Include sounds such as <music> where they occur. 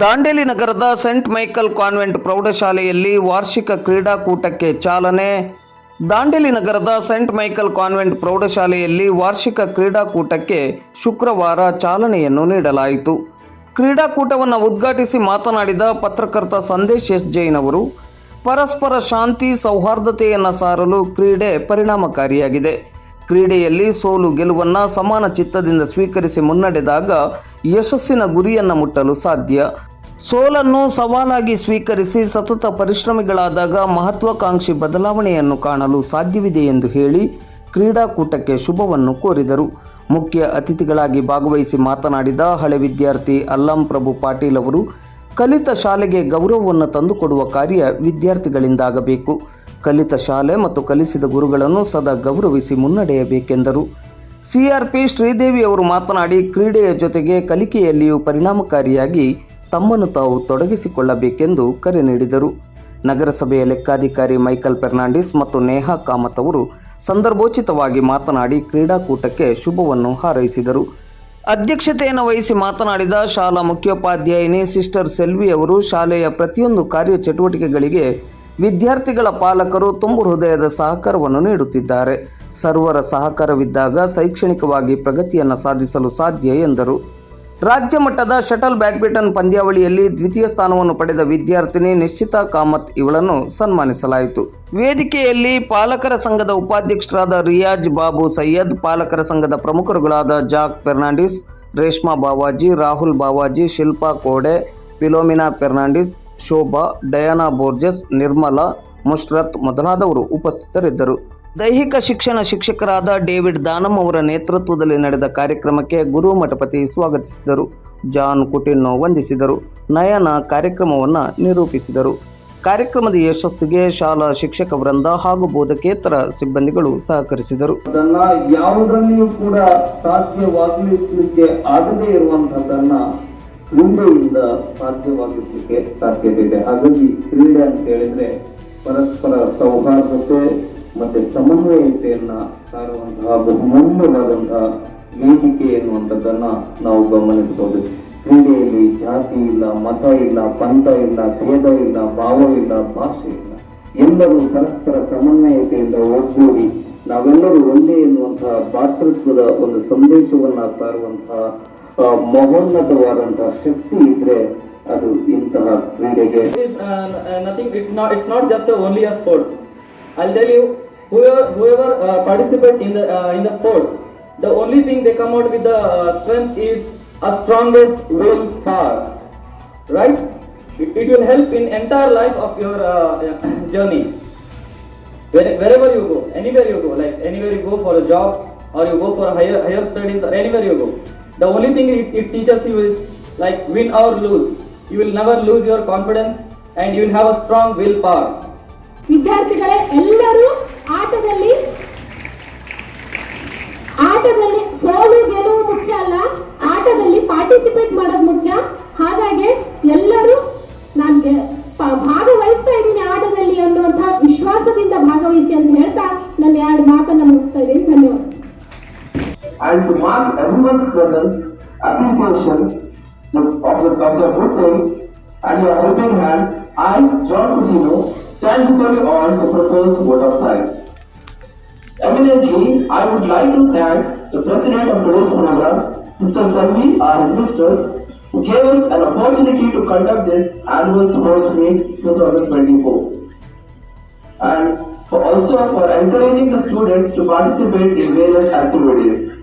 ದಾಂಡೇಲಿ ನಗರದ scent Michael convent ಪ್ರೌಢಶಾಲೆಯಲ್ಲಿ ವಾರ್ಷಿಕ ಕ್ರೀಡಾಕೂಟಕ್ಕೆ ಚಾಲನೆ. ದಾಂಡೇಲಿ ನಗರದ ಸೆಂಟ್ ಮೈಕಲ್ ಕಾನ್ವೆಂಟ್ ಪ್ರೌಢಶಾಲೆಯಲ್ಲಿ ವಾರ್ಷಿಕ ಕ್ರೀಡಾಕೂಟಕ್ಕೆ ಶುಕ್ರವಾರ ಚಾಲನೆಯನ್ನು ನೀಡಲಾಯಿತು. ಕ್ರೀಡಾಕೂಟವನ್ನು ಉದ್ಘಾಟಿಸಿ ಮಾತನಾಡಿದ ಪತ್ರಕರ್ತ ಸಂದೇಶ್ ಎಸ್ ಜೈನ್ ಅವರು ಪರಸ್ಪರ ಶಾಂತಿ ಸೌಹಾರ್ದತೆಯನ್ನು ಸಾರಲು ಕ್ರೀಡೆ ಪರಿಣಾಮಕಾರಿಯಾಗಿದೆ. ಕ್ರೀಡೆಯಲ್ಲಿ ಸೋಲು ಗೆಲುವನ್ನು ಸಮಾನ ಚಿತ್ತದಿಂದ ಸ್ವೀಕರಿಸಿ ಮುನ್ನಡೆದಾಗ ಯಶಸ್ಸಿನ ಗುರಿಯನ್ನು ಮುಟ್ಟಲು ಸಾಧ್ಯ. ಸೋಲನ್ನು ಸವಾಲಾಗಿ ಸ್ವೀಕರಿಸಿ ಸತತ ಪರಿಶ್ರಮಿಗಳಾದಾಗ ಮಹತ್ವಾಕಾಂಕ್ಷಿ ಬದಲಾವಣೆಯನ್ನು ಕಾಣಲು ಸಾಧ್ಯವಿದೆ ಎಂದು ಹೇಳಿ ಕ್ರೀಡಾಕೂಟಕ್ಕೆ ಶುಭವನ್ನು ಕೋರಿದರು. ಮುಖ್ಯ ಅತಿಥಿಗಳಾಗಿ ಭಾಗವಹಿಸಿ ಮಾತನಾಡಿದ ಹಳೆ ವಿದ್ಯಾರ್ಥಿ ಅಲ್ಲಂ ಪ್ರಭು ಪಾಟೀಲ್ ಅವರು, ಕಲಿತ ಶಾಲೆಗೆ ಗೌರವವನ್ನು ತಂದುಕೊಡುವ ಕಾರ್ಯ ವಿದ್ಯಾರ್ಥಿಗಳಿಂದಾಗಬೇಕು. ಕಲಿತ ಶಾಲೆ ಮತ್ತು ಕಲಿಸಿದ ಗುರುಗಳನ್ನು ಸದಾ ಗೌರವಿಸಿ ಮುನ್ನಡೆಯಬೇಕೆಂದರು. ಸಿಆರ್ಪಿ ಶ್ರೀದೇವಿ ಅವರು ಮಾತನಾಡಿ, ಕ್ರೀಡೆಯ ಜೊತೆಗೆ ಕಲಿಕೆಯಲ್ಲಿಯೂ ಪರಿಣಾಮಕಾರಿಯಾಗಿ ತಮ್ಮನ್ನು ತಾವು ತೊಡಗಿಸಿಕೊಳ್ಳಬೇಕೆಂದು ಕರೆ ನೀಡಿದರು. ನಗರಸಭೆಯ ಲೆಕ್ಕಾಧಿಕಾರಿ ಮೈಕಲ್ ಫೆರ್ನಾಂಡಿಸ್ ಮತ್ತು ನೇಹಾ ಕಾಮತ್ ಅವರು ಸಂದರ್ಭೋಚಿತವಾಗಿ ಮಾತನಾಡಿ, ಕ್ರೀಡಾಕೂಟಕ್ಕೆ ಶುಭವನ್ನು ಹಾರೈಸಿದರು. ಅಧ್ಯಕ್ಷತೆಯನ್ನು ವಹಿಸಿ ಮಾತನಾಡಿದ ಶಾಲಾ ಮುಖ್ಯೋಪಾಧ್ಯಾಯಿನಿ ಸಿಸ್ಟರ್ ಸೆಲ್ವಿ ಅವರು, ಶಾಲೆಯ ಪ್ರತಿಯೊಂದು ಕಾರ್ಯಚಟುವಟಿಕೆಗಳಿಗೆ ವಿದ್ಯಾರ್ಥಿಗಳ ಪಾಲಕರು ತುಂಬು ಹೃದಯದ ಸಹಕಾರವನ್ನು ನೀಡುತ್ತಿದ್ದಾರೆ. ಸರ್ವರ ಸಹಕಾರವಿದ್ದಾಗ ಶೈಕ್ಷಣಿಕವಾಗಿ ಪ್ರಗತಿಯನ್ನು ಸಾಧಿಸಲು ಸಾಧ್ಯ ಎಂದರು. ರಾಜ್ಯ ಮಟ್ಟದ ಶಟಲ್ ಬ್ಯಾಡ್ಮಿಂಟನ್ ಪಂದ್ಯಾವಳಿಯಲ್ಲಿ ದ್ವಿತೀಯ ಸ್ಥಾನವನ್ನು ಪಡೆದ ವಿದ್ಯಾರ್ಥಿನಿ ನಿಶ್ಚಿತಾ ಕಾಮತ್ ಇವಳನ್ನು ಸನ್ಮಾನಿಸಲಾಯಿತು. ವೇದಿಕೆಯಲ್ಲಿ ಪಾಲಕರ ಸಂಘದ ಉಪಾಧ್ಯಕ್ಷರಾದ ರಿಯಾಜ್ ಬಾಬು ಸೈಯದ್, ಪಾಲಕರ ಸಂಘದ ಪ್ರಮುಖರುಗಳಾದ Jack Fernandes, Reshma Bavaji, Rahul Bavaji, Shilpa Kode Philomena Fernandes Shobha, Diana Borges, Nirmala, Mushrat ಮೊದಲಾದವರು ಉಪಸ್ಥಿತರಿದ್ದರು. ದೈಹಿಕ ಶಿಕ್ಷಣ ಶಿಕ್ಷಕರಾದ ಡೇವಿಡ್ ದಾನಮ್ ಅವರ ನೇತೃತ್ವದಲ್ಲಿ ನಡೆದ ಕಾರ್ಯಕ್ರಮಕ್ಕೆ ಗುರು ಮಠಪತಿ ಸ್ವಾಗತಿಸಿದರು. ಜಾನ್ ಕುಟಿನ್ನೋ ವಂದಿಸಿದರು. ನಯನ ಕಾರ್ಯಕ್ರಮವನ್ನು ನಿರೂಪಿಸಿದರು. ಕಾರ್ಯಕ್ರಮದ ಯಶಸ್ಸಿಗೆ ಶಾಲಾ ಶಿಕ್ಷಕ ವೃಂದ ಹಾಗೂ ಬೋಧಕೇತರ ಸಿಬ್ಬಂದಿಗಳು ಸಹಕರಿಸಿದರು. ಅದನ್ನ ಕೂಡ ಸಾಧ್ಯವಾಗಲಿಕ್ಕೆ ಆಗದೇ ಇರುವಂತಹದ್ದನ್ನ ಕ್ರೀಡೆಯಿಂದ ಸಾಧ್ಯವಾಗಲಿಕ್ಕೆ ಸಾಧ್ಯತೆ ಇದೆ. ಹಾಗಾಗಿ ಕ್ರೀಡೆ ಅಂತ ಹೇಳಿದ್ರೆ ಪರಸ್ಪರ ಸೌಹಾರ್ದತೆ ಮತ್ತೆ ಸಮನ್ವಯತೆಯನ್ನ ಸಾರುವಂತಹ ಬಹುಮೂಲ್ಯವಾದಂತಹ ವೇದಿಕೆ ಎನ್ನುವಂಥದ್ದನ್ನ ನಾವು ಗಮನಿಸಬಹುದು ಕ್ರೀಡೆಯಲ್ಲಿ ಜಾತಿ ಇಲ್ಲ, ಮತ ಇಲ್ಲ, ಪಂಥ ಇಲ್ಲ, ಭೇದ ಇಲ್ಲ, ಭಾವ ಇಲ್ಲ, ಭಾಷೆ ಇಲ್ಲ. ಎಲ್ಲರೂ ಪರಸ್ಪರ ಸಮನ್ವಯತೆಯಿಂದ ಒಗ್ಗೂಡಿ ನಾವೆಲ್ಲರೂ ಒಂದೇ ಎನ್ನುವಂತಹ ಭಾತೃತ್ವದ ಒಂದು ಸಂದೇಶವನ್ನ ಸಾರುವಂತಹ ಆ, ಮಹೋನ್ನತವಾದಂತಹ ಶಕ್ತಿ ಇದ್ರೆ ಅದು ಇಂತಹ ಕ್ರೀಡೆಗೆ is uh, uh, nothing. It's not. It's not just a, only a sport. I'll tell you, whoever whoever uh, participate in the uh, in the sports, the only thing they come out with the uh, strength is a strongest will power, right? It, it will help in entire life of your uh, journey. <coughs> Where, wherever you go, anywhere you go, like anywhere you go for a job or you go for higher higher studies or anywhere you go, The only thing it, it teaches you is like win or lose. You will never lose your confidence and you will have a strong willpower. ವಿದ್ಯಾರ್ಥಿಗಳೇ ಎಲ್ಲರೂ ಆಟದಲ್ಲಿ ಆಟದಲ್ಲಿ ಸೋಲು ಗೆಲುವು ಮುಖ್ಯ ಅಲ್ಲ ಆಟದಲ್ಲಿ participate ಮಾಡೋದು ಮುಖ್ಯ ಹಾಗಾಗಿ ಎಲ್ಲರೂ ನಾನು ಭಾಗವಹಿಸ್ತಾ ಇದ್ದೀನಿ ಆಟದಲ್ಲಿ ಅನ್ನುವಂತಹ ವಿಶ್ವಾಸದಿಂದ ಭಾಗವಹಿಸಿ ಅಂತ ಹೇಳ್ತಾ ನನ್ನ ಎರಡು ಮಾತನ್ನು ಮುಗಿಸ್ತಾ ಇದ್ದೀನಿ ಧನ್ಯವಾದ and to mark everyone's presence, appreciation of the, of the good things and your helping hands, I, John Coutinho, stand before you all to propose vote of thanks. Eminently, I would like to thank the president of today's program, Sister Sanvi, our ministers, who gave us an opportunity to conduct this annual sports meet 2024 and also for encouraging the students to participate in various activities.